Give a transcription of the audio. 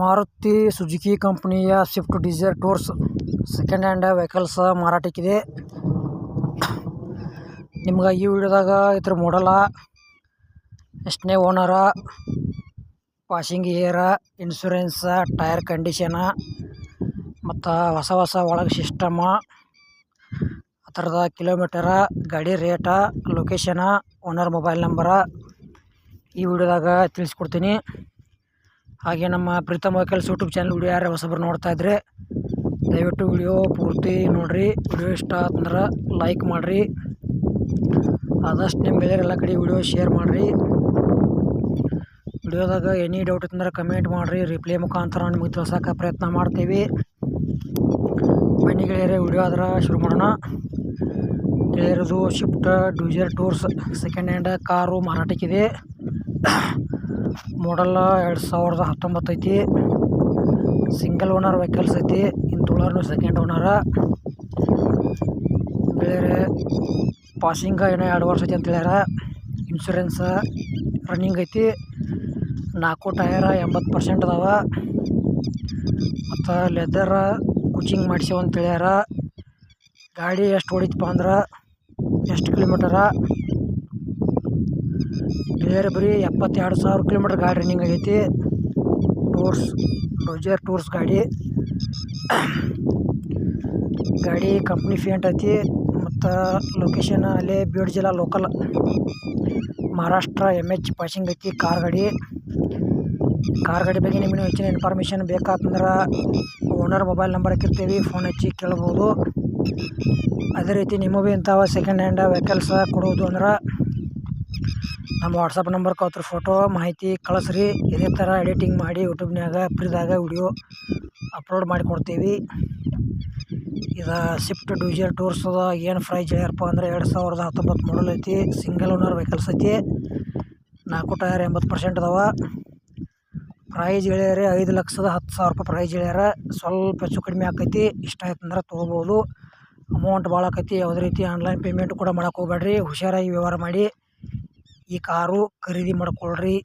Maruti Suzuki ಕಂಪನಿಯ Swift Dzire tours second hand vehicles ಮಾರಾಟಕ್ಕಿದೆ. ನಿಮ್ಗೆ ಈ ವಿಡಿಯೋದಾಗ ಇದ್ರ ಮಾಡಲ ಎಷ್ಟನೇ ಓನರ ವಾಷಿಂಗ್ ಏರ ಇನ್ಶೂರೆನ್ಸ ಟೈರ್ ಕಂಡೀಷನ ಮತ್ತು ಹೊಸ ಹೊಸ ಒಳಗೆ ಸಿಸ್ಟಮ ಥರದ ಕಿಲೋಮೀಟರ ಗಾಡಿ rate location owner mobile number ಈ ವಿಡಿಯೋದಾಗ ತಿಳಿಸ್ಕೊಡ್ತೀನಿ. ಹಾಗೆ ನಮ್ಮ Preetham vehicles YouTube channel video ಯಾರು ಹೊಸಬ್ರು ನೋಡ್ತಾ ಇದ್ರೆ, ದಯವಿಟ್ಟು ವಿಡಿಯೋ ಪೂರ್ತಿ ನೋಡಿರಿ. ವಿಡಿಯೋ ಇಷ್ಟ ಅಂದ್ರೆ ಲೈಕ್ ಮಾಡಿರಿ. ಆದಷ್ಟು ನಿಮ್ಮ ಬೇರೆಲ್ಲ ಕಡೆ ವಿಡಿಯೋ ಶೇರ್ ಮಾಡಿರಿ. ವಿಡಿಯೋದಾಗ ಎನಿ ಡೌಟ್ ಇತ್ತಂದ್ರೆ ಕಮೆಂಟ್ ಮಾಡಿರಿ. ರಿಪ್ಲೈ ಮುಖಾಂತರ ನಿಮಗೆ ತಿಳ್ಸೋಕೆ ಪ್ರಯತ್ನ ಮಾಡ್ತೀವಿ. ಬನ್ನಿ ಗೆಳೆಯರೆ ವಿಡಿಯೋ ಆದ್ರೆ ಶುರು ಮಾಡೋಣ. ಗೆಳೆಯರದು Swift Dzire tours second hand car ಮಾರಾಟಕ್ಕಿದೆ. ಮಾಡಲ್ ಎರಡು ಸಾವಿರದ ಹತ್ತೊಂಬತ್ತು ಐತಿ. ಸಿಂಗಲ್ ಓನರ್ ವೆಹಿಕಲ್ಸ್ ಐತಿ. ಇನ್ನು ತುಳರ್ನು ಸೆಕೆಂಡ್ ಓನರ ಬೇರೆ ಪಾಸಿಂಗ ಏನೋ ಎರಡು ವರ್ಷ ಐತಿ ಅಂತ ಹೇಳ್ಯಾರ ಇನ್ಶೂರೆನ್ಸ್ ರನ್ನಿಂಗ್ ಐತಿ. ನಾಲ್ಕು ಟಯರ ಎಂಬತ್ತು ಪರ್ಸೆಂಟ್ ಅದಾವ. ಮತ್ತು ಲೆದರ ಕುಚಿಂಗ್ ಅಂತ ಹೇಳ್ಯಾರ ಗಾಡಿ ಎಷ್ಟು ಹೊಡಿತಪ್ಪ ಅಂದ್ರೆ, ಎಷ್ಟು ಕಿಲೋಮೀಟರ ಗೆಳೆಯರೆ ಬರೀ ಎಪ್ಪತ್ತೆರಡು ಸಾವಿರ ಕಿಲೋಮೀಟ್ರ್ ಗಾಡಿ ರನ್ನಿಂಗ್ ಆಗೈತಿ. ಟೂರ್ಸ್ ಡೋಜರ್ ಟೂರ್ಸ್ ಗಾಡಿ. ಗಾಡಿ ಕಂಪ್ನಿ ಫೇಂಟ್ ಐತಿ. ಮತ್ತು ಲೊಕೇಶನ್ ಅಲ್ಲೇ ಬೀಡ್ ಜಿಲ್ಲಾ local Maharashtra M H passing ಐತಿ ಕಾರ್ ಗಾಡಿ. ಕಾರ್ ಗಾಡಿ ಬಗ್ಗೆ ನಿಮಗೆ ಹೆಚ್ಚಿನ ಇನ್ಫಾರ್ಮೇಷನ್ ಬೇಕಾತಂದ್ರೆ ಓನರ್ ಮೊಬೈಲ್ ನಂಬರ್ ಹಾಕಿರ್ತೀವಿ ಫೋನ್ ಹಚ್ಚಿ ಕೇಳ್ಬೋದು. ಅದೇ ರೀತಿ ನಿಮಗೂ ಇಂಥವ ಸೆಕೆಂಡ್ ಹ್ಯಾಂಡ್ ವೆಹಿಕಲ್ಸ್ ಕೊಡೋದು ಅಂದ್ರೆ ನಮ್ಮ ವಾಟ್ಸಪ್ ನಂಬರ್ ಅದ್ರ ಫೋಟೋ ಮಾಹಿತಿ ಕಳಿಸ್ರಿ. ಇದೇ ಥರ ಎಡಿಟಿಂಗ್ ಮಾಡಿ ಯೂಟ್ಯೂಬ್ನಾಗ ಫ್ರೀದಾಗ ವಿಡಿಯೋ ಅಪ್ಲೋಡ್ ಮಾಡಿ ಕೊಡ್ತೀವಿ. ಇದು ಸ್ವಿಫ್ಟ್ ಡ್ಯೂಜರ್ ಅದ. ಏನು ಪ್ರೈಸ್ ಹೇಳ್ಯಾರಪ್ಪ ಅಂದ್ರೆ ಎರಡು ಸಾವಿರದ ಹತ್ತೊಂಬತ್ತು ಮಾಡಲ್ ಐತಿ. ಸಿಂಗಲ್ ಓನರ್ ವೆಹಿಕಲ್ಸ್ ಐತಿ. ನಾಲ್ಕು ಟಯರ್ ಎಂಬತ್ತು ಪರ್ಸೆಂಟ್ ಅದಾವ. ಪ್ರೈಸ್ ಹೇಳ್ಯಾರ ಐದು ಲಕ್ಷದ ಹತ್ತು ಸಾವಿರ ರೂಪಾಯಿ ಪ್ರೈಸ್ ಹೇಳ್ಯಾರ. ಸ್ವಲ್ಪ ಹೆಚ್ಚು ಕಡಿಮೆ ಆಕೈತಿ. ಇಷ್ಟ ಆಯ್ತು ಅಂದ್ರೆ ತೊಗೋಬೋದು. ಅಮೌಂಟ್ ಭಾಳ ಆಕೈತಿ. ಯಾವುದೇ ರೀತಿ ಆನ್ಲೈನ್ ಪೇಮೆಂಟ್ ಕೂಡ ಮಾಡೋಕೆ ಹೋಗ್ಬೇಡ್ರಿ ಹುಷಾರಾಗಿ ವ್ಯವಹಾರ ಮಾಡಿ. ಈ ಕಾರು ಖರೀದಿ ಮಾಡ್ಕೊಳ್ರಿ.